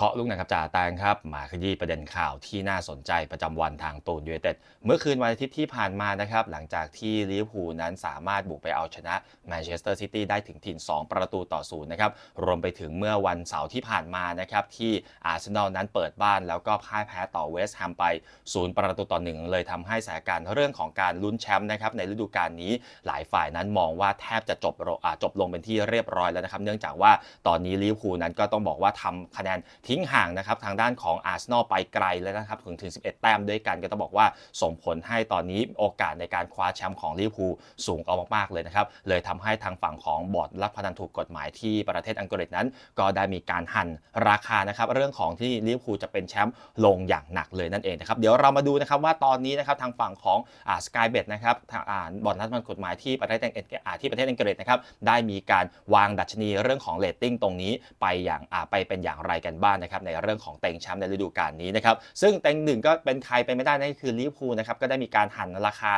เคาะลูกนังกับจ่าแตงครับ มาขยี้ประเด็นข่าวที่น่าสนใจประจำวันทางตูนยูไนเต็ดเมื่อคืนวันอาทิตย์ที่ผ่านมานะครับ หลังจากที่ลิเวอร์พูลนั้นสามารถบุกไปเอาชนะแมนเชสเตอร์ซิตี้ได้ถึงถิ่น 2 ประตูต่อศูนย์นะครับ รวมไปถึงเมื่อวันเสาร์ที่ผ่านมานะครับ ที่อาร์เซนอลนั้นเปิดบ้านแล้วก็พ่ายแพ้ต่อเวสต์แฮมไป0ประตูต่อหนึ่งเลยทำให้สถานการณ์เรื่องของการลุ้นแชมป์นะครับในฤดูกาลนี้หลายฝ่ายนั้นมองว่าแทบจะจบจบลงเป็นที่เรียบร้อยแล้วนะครับ เนื่องจากว่าตอนนี้ลิเวอร์พูลนั้นก็ต้องบอกว่าทำคะแนนทิ้งห่างนะครับทางด้านของอาร์เซนอลไปไกลแล้วนะครับถึงถึง 11 แต้มด้วยกันก็ต้องบอกว่าส่งผลให้ตอนนี้โอกาสในการคว้าแชมป์ของลิเวอร์พูลสูงเอามากๆเลยนะครับเลยทำให้ทางฝั่งของบอร์ดรับพนันถูกกฎหมายที่ประเทศอังกฤษนั้น ก็ได้มีการหั่นราคานะครับเรื่องของที่ลิเวอร์พูลจะเป็นแชมป์ลงอย่างหนักเลยนั่นเองนะครับเดี๋ยวเรามาดูนะครับว่าตอนนี้นะครับทางฝั่งของอ่าสกายเบดนะครับทางอ่าบอร์ดรับพนันกฎหมายที่ประเทศอังกฤษอ่าที่ประเทศอังกฤษนะครับได้มีการวางดัชนีเรื่องของเรตติ้งตรงนี้ไปอย่างอ่าไปเป็นอย่างไรกันบ้างนะครับในเรื่องของเต็งแชมป์ในฤดูกาลนี้นะครับซึ่งเต็งหนึ่งก็เป็นใครไปไม่ได้นั่นคือลิเวอร์พูลนะครับก็ได้มีการหันราคา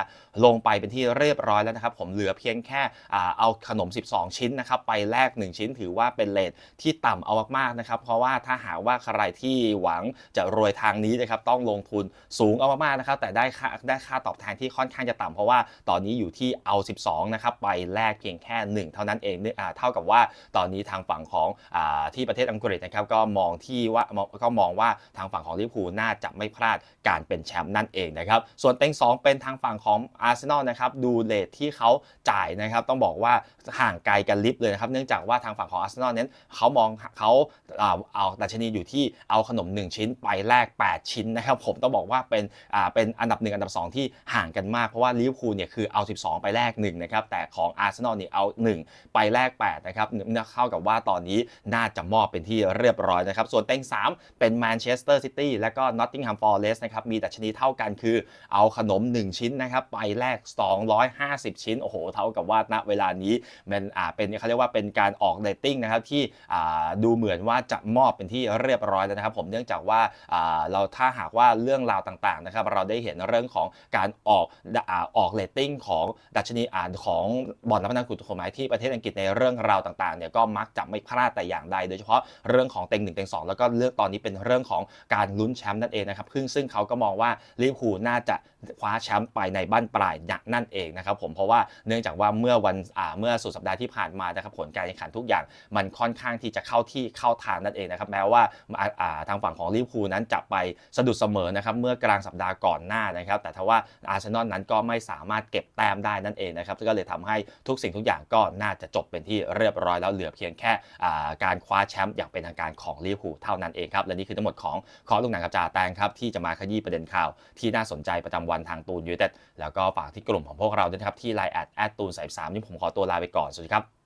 ลงไปเป็นที่เรียบร้อยแล้วนะครับผมเหลือเพียงแค่เอาขนม 12 ชิ้นนะครับไปแลก 1 ชิ้นถือว่าเป็นเลทที่ต่ำเอามากๆนะครับเพราะว่าถ้าหากว่าใครที่หวังจะรวยทางนี้นะครับต้องลงทุนสูงเอามากๆนะครับแต่ได้ค่าได้ค่าตอบแทนที่ค่อนข้างจะต่ำเพราะว่าตอนนี้อยู่ที่เอา 12นะครับไปแลกเพียงแค่ 1 เท่านั้นเองเท่ากับว่าตอนนี้ทางฝั่งของอที่ประเทศอังกฤษนะครับก็มองที่ที่ว่าก็มองว่าทางฝั่งของลิเวอร์พูลน่าจะไม่พลาดการเป็นแชมป์นั่นเองนะครับส่วนเต็ง 2 เป็นทางฝั่งของอาร์เซนอลนะครับดูเลทที่เขาจ่ายนะครับต้องบอกว่าห่างไกลกันลิฟต์เลยนะครับเนื่องจากว่าทางฝั่งของอาร์เซนอลนั้นเขามองเขาอ่าเอาดัชนีอยู่ที่เอาขนม 1 ชิ้นไปแลก8 ชิ้นนะครับผมต้องบอกว่าเป็นอ่าเป็นอันดับ 1 อันดับ 2 ที่ห่างกันมากเพราะว่าลิเวอร์พูลเนี่ยคือเอา 12 ไปแลก1นะครับแต่ของอาร์เซนอลเนี่ยเอา 1 ไปแลก8นะครับเข้ากับว่าตอนนี้น่าจะมอบเป็นที่เรียบร้อยนะครับส่วนเต็ง 3 เป็นแมนเชสเตอร์ซิตี้และก็นอตติงแฮมฟอร์เรสนะครับมีดัชนีเท่ากันคือเอาขนม 1 ชิ้นนะครับไปแลก250 ชิ้น โอ้โห เท่ากับว่าณเวลานี้มันอ่าเป็นเขาเรียกว่าเป็นการออกเรตติ้งนะครับที่อ่าดูเหมือนว่าจะมอบเป็นที่เรียบร้อยแล้วนะครับ ผมเนื่องจากว่าอ่าเราถ้าหากว่าเรื่องราวต่างๆนะครับเราได้เห็นเรื่องของการออกอ่าออกเรตติ้งของดัชนีอ่านของบอลรับพนันกฎหมายที่ประเทศอังกฤษในเรื่องราวต่างๆเนี่ยก็มักจะไม่พลาดแต่อย่างใดโดยเฉพาะเรื่องของเต็งหนึ่งเต็งส2 แล้วก็เลือกตอนนี้เป็นเรื่องของการลุ้นแชมป์นั่นเองนะครับซึ่งซึ่งเขาก็มองว่าลิเวอร์พูลน่าจะคว้าแชมป์ไปในบ้านปลายนั่นเองนะครับผมเพราะว่าเนื่องจากว่าเมื่อวันเมื่อสุดสัปดาห์ที่ผ่านมานะครับผลการแข่งขันทุกอย่าง มันค่อนข้างที่จะเข้าที่เข้าทางนั่นเองนะครับแม้ว่าทางฝั่งของลิเวอร์พูลนั้นจะไปสะดุดเสมอนะครับเมื่อกลางสัปดาห์ก่อนหน้านะครับแต่ทว่าอาร์เซนอลนั้นก็ไม่สามารถเก็บแต้มได้นั่นเองนะครับก็เลยทำให้ทุกสิ่งทุกอย่างก็น่าจะจบเป็นที่เรียบร้อยแล้วเหลือเพียงแค่การคว้าแชมป์อย่างเป็นทางการของลิเวอร์พูลเท่านั้นเองครับและนี่คือทั้งหมดของขอลูกหนังกับจ่าแตงครับที่จะมาขยี้ประเด็นข่าวที่น่าสนใจประจำวันทางตูนยูเต็ดแล้วก็ฝากที่กลุ่มของพวกเราด้วยครับที่ไลน์แอดแอดตูนสายสามนี่ผมขอตัวลาไปก่อนสวัสดีครับ